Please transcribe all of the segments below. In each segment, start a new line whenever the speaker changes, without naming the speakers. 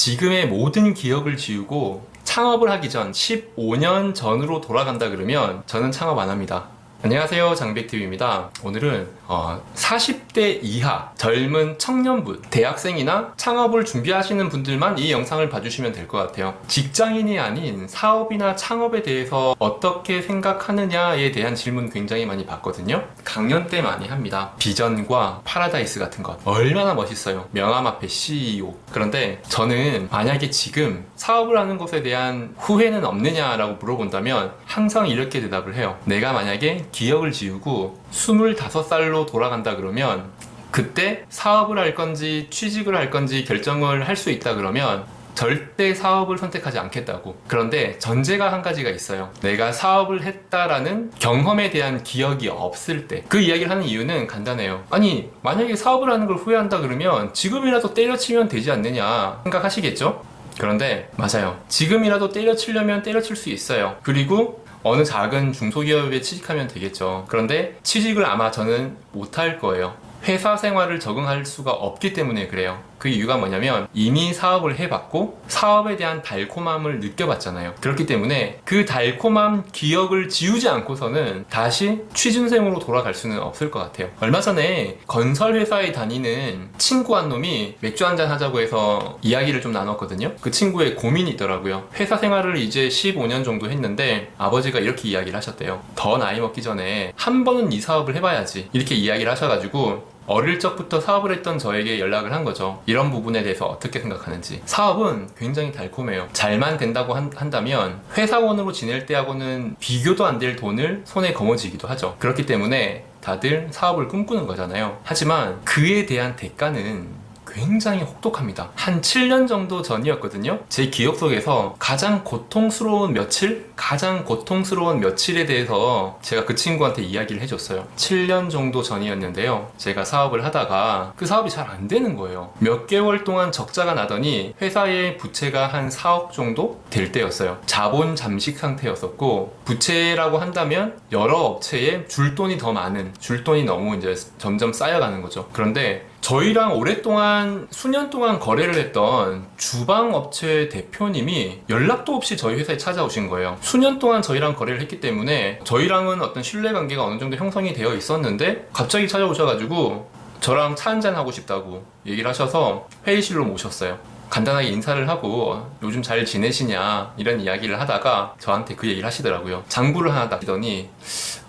지금의 모든 기억을 지우고 창업을 하기 전 15년 전으로 돌아간다 그러면 저는 창업 안 합니다. 안녕하세요 장백TV입니다. 오늘은 어, 40대 이하 젊은 청년분, 대학생이나 창업을 준비하시는 분들만 이 영상을 봐주시면 될 것 같아요. 직장인이 아닌 사업이나 창업에 대해서 어떻게 생각하느냐에 대한 질문 굉장히 많이 받거든요. 강연 때 많이 합니다. 비전과 파라다이스 같은 것. 얼마나 멋있어요. 명함 앞에 CEO. 그런데 저는 만약에 지금 사업을 하는 것에 대한 후회는 없느냐라고 물어본다면 항상 이렇게 대답을 해요. 내가 만약에 기억을 지우고 25살로 돌아간다 그러면 그때 사업을 할 건지 취직을 할 건지 결정을 할 수 있다 그러면 절대 사업을 선택하지 않겠다고. 그런데 전제가 한 가지가 있어요. 내가 사업을 했다라는 경험에 대한 기억이 없을 때. 그 이야기를 하는 이유는 간단해요. 아니, 만약에 사업을 하는 걸 후회한다 그러면 지금이라도 때려치면 되지 않느냐 생각하시겠죠? 그런데 맞아요. 지금이라도 때려치려면 때려칠 수 있어요. 그리고 어느 작은 중소기업에 취직하면 되겠죠. 그런데 취직을 아마 저는 못할 거예요. 회사 생활을 적응할 수가 없기 때문에 그래요. 그 이유가 뭐냐면 이미 사업을 해봤고 사업에 대한 달콤함을 느껴봤잖아요. 그렇기 때문에 그 달콤함 기억을 지우지 않고서는 다시 취준생으로 돌아갈 수는 없을 것 같아요. 얼마 전에 건설 회사에 다니는 친구 한 놈이 맥주 한 잔 하자고 해서 이야기를 좀 나눴거든요. 그 친구의 고민이 있더라고요. 회사 생활을 이제 15년 정도 했는데 아버지가 이렇게 이야기를 하셨대요. 더 나이 먹기 전에 한 번은 이 사업을 해봐야지. 이렇게 이야기를 하셔가지고 어릴 적부터 사업을 했던 저에게 연락을 한 거죠. 이런 부분에 대해서 어떻게 생각하는지. 사업은 굉장히 달콤해요. 잘만 된다고 한, 한다면 회사원으로 지낼 때하고는 비교도 안 될 돈을 손에 거머쥐기도 하죠. 그렇기 때문에 다들 사업을 꿈꾸는 거잖아요. 하지만 그에 대한 대가는 굉장히 혹독합니다. 한 7년 정도 전이었거든요. 제 기억 속에서 가장 고통스러운 며칠? 가장 고통스러운 며칠에 대해서 제가 그 친구한테 이야기를 해줬어요. 7년 정도 전이었는데요. 제가 사업을 하다가 그 사업이 잘 안 되는 거예요. 몇 개월 동안 적자가 나더니 회사의 부채가 한 4억 정도 될 때였어요. 자본 잠식 상태였었고 부채라고 한다면 여러 업체에 줄 돈이 더 많은 줄 돈이 너무 이제 점점 쌓여가는 거죠. 그런데 저희랑 오랫동안 수년 동안 거래를 했던 주방 업체 대표님이 연락도 없이 저희 회사에 찾아오신 거예요. 수년 동안 저희랑 거래를 했기 때문에 저희랑은 어떤 신뢰 관계가 어느 정도 형성이 되어 있었는데 갑자기 찾아오셔가지고 저랑 차 한잔 하고 싶다고 얘기를 하셔서 회의실로 모셨어요. 간단하게 인사를 하고 요즘 잘 지내시냐 이런 이야기를 하다가 저한테 그 얘기를 하시더라고요. 장부를 하나 닦더니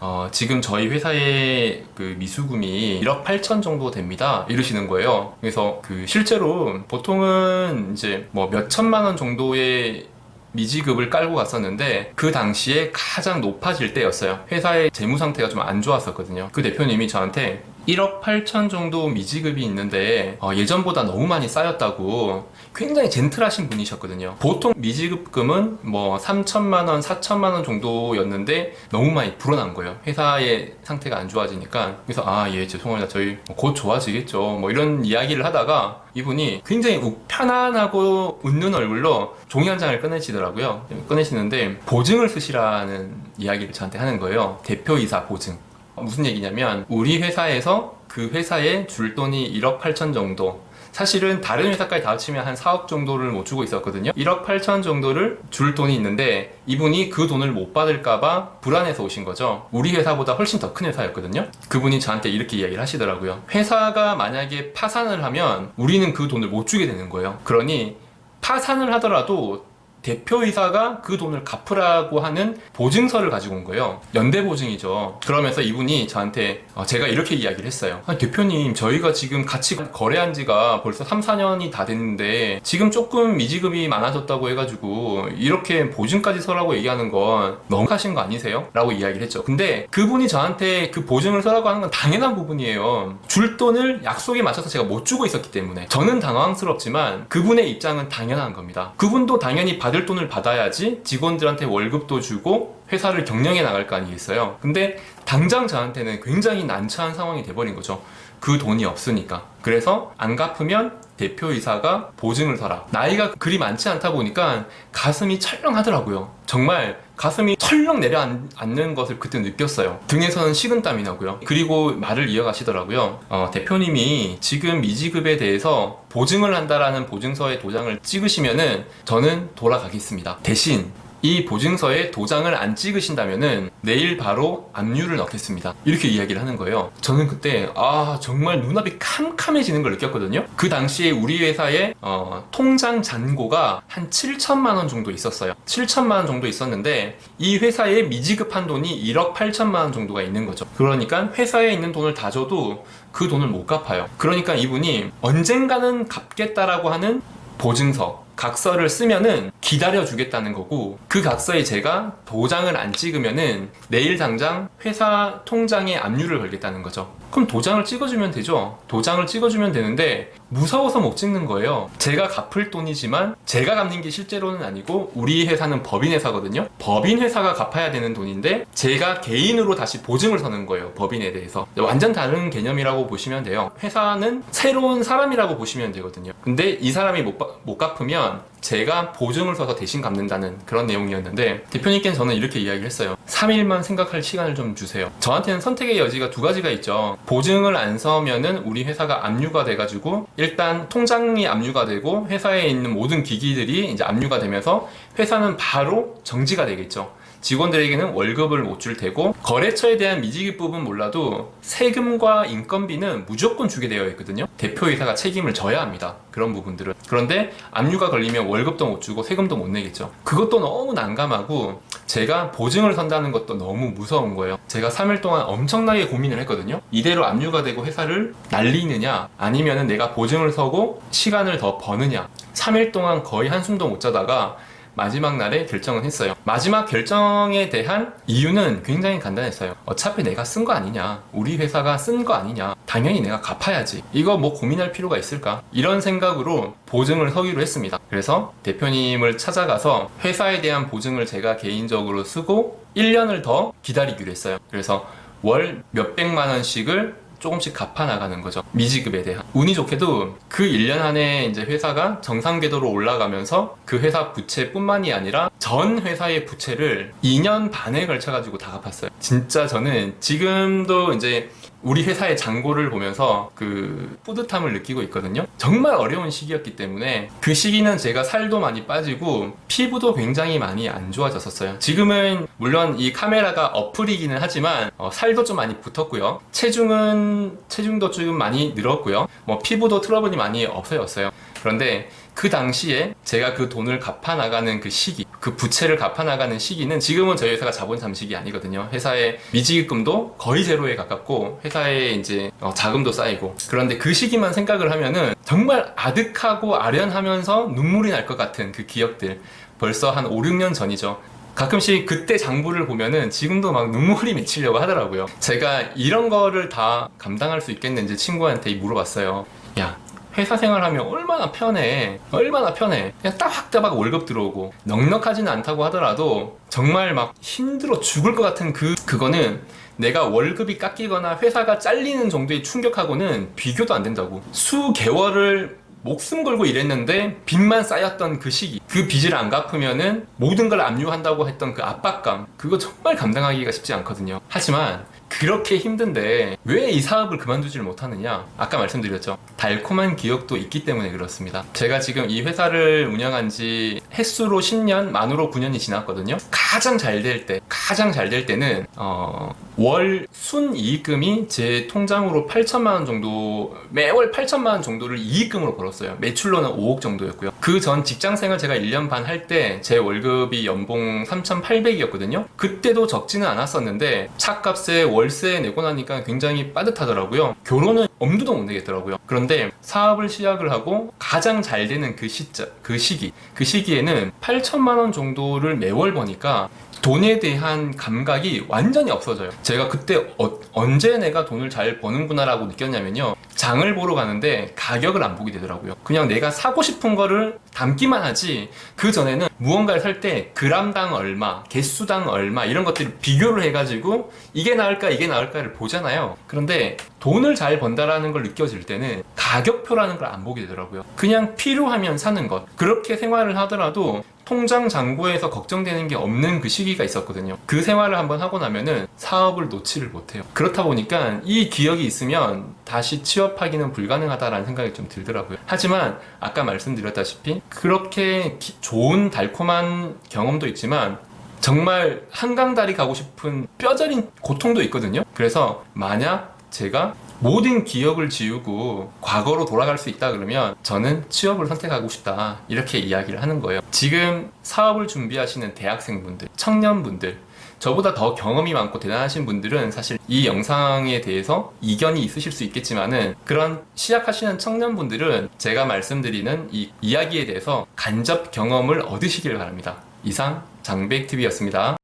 어, 지금 저희 회사의 그 미수금이 1억 8천 정도 됩니다. 이러시는 거예요. 그래서 그 실제로 보통은 이제 뭐 몇 천만 원 정도의 미지급을 깔고 갔었는데 그 당시에 가장 높아질 때였어요. 회사의 재무 상태가 좀 안 좋았었거든요. 그 대표님이 저한테 1억 8천 정도 미지급이 있는데 어, 예전보다 너무 많이 쌓였다고 굉장히 젠틀하신 분이셨거든요. 보통 미지급금은 뭐 3천만 원, 4천만 원 정도였는데 너무 많이 불어난 거예요. 회사의 상태가 안 좋아지니까 그래서 아 예 죄송합니다. 저희 곧 좋아지겠죠. 뭐 이런 이야기를 하다가 이분이 굉장히 우- 편안하고 웃는 얼굴로 종이 한 장을 꺼내시더라고요. 꺼내시는데 보증을 쓰시라는 이야기를 저한테 하는 거예요. 대표이사 보증. 어, 무슨 얘기냐면 우리 회사에서 그 회사에 줄 돈이 1억 8천 정도. 사실은 다른 회사까지 다 합치면 한 4억 정도를 못 주고 있었거든요. 1억 8천 정도를 줄 돈이 있는데 이분이 그 돈을 못 받을까봐 불안해서 오신 거죠. 우리 회사보다 훨씬 더 큰 회사였거든요. 그분이 저한테 이렇게 이야기를 하시더라고요. 회사가 만약에 파산을 하면 우리는 그 돈을 못 주게 되는 거예요. 그러니 파산을 하더라도 대표이사가 그 돈을 갚으라고 하는 보증서를 가지고 온 거예요. 연대 보증이죠. 그러면서 이분이 저한테 어, 제가 이렇게 이야기를 했어요. 아니, 대표님, 저희가 지금 같이 거래한 지가 벌써 3, 4년이 다 됐는데 지금 조금 미지급이 많아졌다고 해가지고 이렇게 보증까지 서라고 얘기하는 건 너무 하신 거 아니세요? 라고 이야기를 했죠. 근데 그분이 저한테 그 보증을 서라고 하는 건 당연한 부분이에요. 줄 돈을 약속에 맞춰서 제가 못 주고 있었기 때문에 저는 당황스럽지만 그분의 입장은 당연한 겁니다. 그분도 당연히 받을 돈을 받아야지 직원들한테 월급도 주고 회사를 경영해 나갈 거 아니겠어요. 근데 당장 저한테는 굉장히 난처한 상황이 돼버린 거죠. 그 돈이 없으니까. 그래서 안 갚으면 대표이사가 보증을 서라. 나이가 그리 많지 않다 보니까 가슴이 철렁하더라고요. 정말 가슴이 철렁 내려앉는 것을 그때 느꼈어요. 등에서는 식은땀이 나고요. 그리고 말을 이어가시더라고요. 어, 대표님이 지금 미지급에 대해서 보증을 한다라는 보증서에 도장을 찍으시면은 저는 돌아가겠습니다. 대신 이 보증서에 도장을 안 찍으신다면은 내일 바로 압류를 넣겠습니다. 이렇게 이야기를 하는 거예요. 저는 그때 아 정말 눈앞이 캄캄해지는 걸 느꼈거든요. 그 당시에 우리 회사의 어, 통장 잔고가 한 7천만 원 정도 있었어요. 7천만 원 정도 있었는데 이 회사에 미지급한 돈이 1억 8천만 원 정도가 있는 거죠. 그러니까 회사에 있는 돈을 다 줘도 그 돈을 못 갚아요. 그러니까 이분이 언젠가는 갚겠다라고 하는 보증서, 각서를 쓰면은 기다려 주겠다는 거고 그 각서에 제가 도장을 안 찍으면은 내일 당장 회사 통장에 압류를 걸겠다는 거죠. 그럼 도장을 찍어주면 되죠. 도장을 찍어주면 되는데 무서워서 못 찍는 거예요. 제가 갚을 돈이지만 제가 갚는 게 실제로는 아니고 우리 회사는 법인 회사거든요. 법인 회사가 갚아야 되는 돈인데 제가 개인으로 다시 보증을 서는 거예요. 법인에 대해서. 완전 다른 개념이라고 보시면 돼요. 회사는 새로운 사람이라고 보시면 되거든요. 근데 이 사람이 못, 바- 못 갚으면 제가 보증을 서서 대신 갚는다는 그런 내용이었는데 대표님께는 저는 이렇게 이야기를 했어요. 3일만 생각할 시간을 좀 주세요. 저한테는 선택의 여지가 두 가지가 있죠. 보증을 안 서면은 우리 회사가 압류가 돼가지고 일단 통장이 압류가 되고 회사에 있는 모든 기기들이 이제 압류가 되면서 회사는 바로 정지가 되겠죠. 직원들에게는 월급을 못 줄 테고 거래처에 대한 미지급 부분 몰라도 세금과 인건비는 무조건 주게 되어 있거든요. 대표이사가 책임을 져야 합니다. 그런 부분들은. 그런데 압류가 걸리면 월급도 못 주고 세금도 못 내겠죠. 그것도 너무 난감하고 제가 보증을 선다는 것도 너무 무서운 거예요. 제가 3일 동안 엄청나게 고민을 했거든요. 이대로 압류가 되고 회사를 날리느냐 아니면은 내가 보증을 서고 시간을 더 버느냐. 3일 동안 거의 한숨도 못 자다가 마지막 날에 결정을 했어요. 마지막 결정에 대한 이유는 굉장히 간단했어요. 어차피 내가 쓴 거 아니냐. 우리 회사가 쓴 거 아니냐. 당연히 내가 갚아야지. 이거 뭐 고민할 필요가 있을까? 이런 생각으로 보증을 서기로 했습니다. 그래서 대표님을 찾아가서 회사에 대한 보증을 제가 개인적으로 쓰고 1년을 더 기다리기로 했어요. 그래서 월 몇백만 원씩을 조금씩 갚아 나가는 거죠. 미지급에 대한. 운이 좋게도 그 1년 안에 이제 회사가 정상 궤도로 올라가면서 그 회사 부채뿐만이 아니라 전 회사의 부채를 2년 반에 걸쳐 가지고 다 갚았어요. 진짜 저는 지금도 이제 우리 회사의 잔고를 보면서 그 뿌듯함을 느끼고 있거든요. 정말 어려운 시기였기 때문에 그 시기는 제가 살도 많이 빠지고 피부도 굉장히 많이 안 좋아졌었어요. 지금은 물론 이 카메라가 어플이기는 하지만 어, 살도 좀 많이 붙었고요. 체중은 체중도 조금 많이 늘었고요. 뭐 피부도 트러블이 많이 없어졌어요. 그런데 그 당시에 제가 그 돈을 갚아 나가는 그 시기, 그 부채를 갚아 나가는 시기는 지금은 저희 회사가 자본 잠식이 아니거든요. 회사의 미지급금도 거의 제로에 가깝고 회사에 이제 어, 자금도 쌓이고 그런데 그 시기만 생각을 하면은 정말 아득하고 아련하면서 눈물이 날 것 같은 그 기억들 벌써 한 5, 6년 전이죠. 가끔씩 그때 장부를 보면은 지금도 막 눈물이 맺히려고 하더라고요. 제가 이런 거를 다 감당할 수 있겠는지 친구한테 물어봤어요. 야, 회사 생활하면 얼마나 편해. 얼마나 편해. 그냥 따박따박 월급 들어오고 넉넉하지는 않다고 하더라도 정말 막 힘들어 죽을 것 같은 그 그거는 내가 월급이 깎이거나 회사가 잘리는 정도의 충격하고는 비교도 안 된다고. 수 개월을 목숨 걸고 일했는데 빚만 쌓였던 그 시기 그 빚을 안 갚으면은 모든 걸 압류한다고 했던 그 압박감 그거 정말 감당하기가 쉽지 않거든요 하지만 그렇게 힘든데 왜 이 사업을 그만두지를 못하느냐? 아까 말씀드렸죠. 달콤한 기억도 있기 때문에 그렇습니다. 제가 지금 이 회사를 운영한 지 횟수로 10년 만으로 9년이 지났거든요. 가장 잘 될 때 가장 잘 될 때는 어, 월 순이익금이 제 통장으로 8천만 원 정도 매월 8천만 원 정도를 이익금으로 벌었어요. 매출로는 5억 정도였고요. 그 전 직장생활 제가 1년 반 할 때 제 월급이 연봉 3,800이었거든요. 그때도 적지는 않았었는데 차값에 월세 내고 나니까 굉장히 빠듯하더라고요 결혼은 엄두도 못 내겠더라고요 그런데 사업을 시작을 하고 가장 잘 되는 그 시자 그 시기 그 시기에는 8천만 원 정도를 매월 버니까 돈에 대한 감각이 완전히 없어져요. 제가 그때 어- 언제 내가 돈을 잘 버는구나라고 느꼈냐면요. 장을 보러 가는데 가격을 안 보게 되더라고요. 그냥 내가 사고 싶은 거를 담기만 하지 그 전에는 무언가를 살 때 그람당 얼마, 개수당 얼마 이런 것들을 비교를 해가지고 이게 나을까 이게 나을까를 보잖아요. 그런데 돈을 잘 번다라는 걸 느껴질 때는 가격표라는 걸 안 보게 되더라고요. 그냥 필요하면 사는 것. 그렇게 생활을 하더라도 통장 잔고에서 걱정되는 게 없는 그 시기가 있었거든요. 그 생활을 한번 하고 나면은 사업을 놓지를 못해요. 그렇다 보니까 이 기억이 있으면 다시 취업하기는 불가능하다라는 생각이 좀 들더라고요. 하지만 아까 말씀드렸다시피 그렇게 기- 좋은 달콤한 경험도 있지만 정말 한강다리 가고 싶은 뼈저린 고통도 있거든요. 그래서 만약 제가 모든 기억을 지우고 과거로 돌아갈 수 있다 그러면 저는 취업을 선택하고 싶다. 이렇게 이야기를 하는 거예요. 지금 사업을 준비하시는 대학생분들, 청년분들, 저보다 더 경험이 많고 대단하신 분들은 사실 이 영상에 대해서 이견이 있으실 수 있겠지만은 그런 시작하시는 청년분들은 제가 말씀드리는 이 이야기에 대해서 간접 경험을 얻으시길 바랍니다. 이상 장백TV였습니다.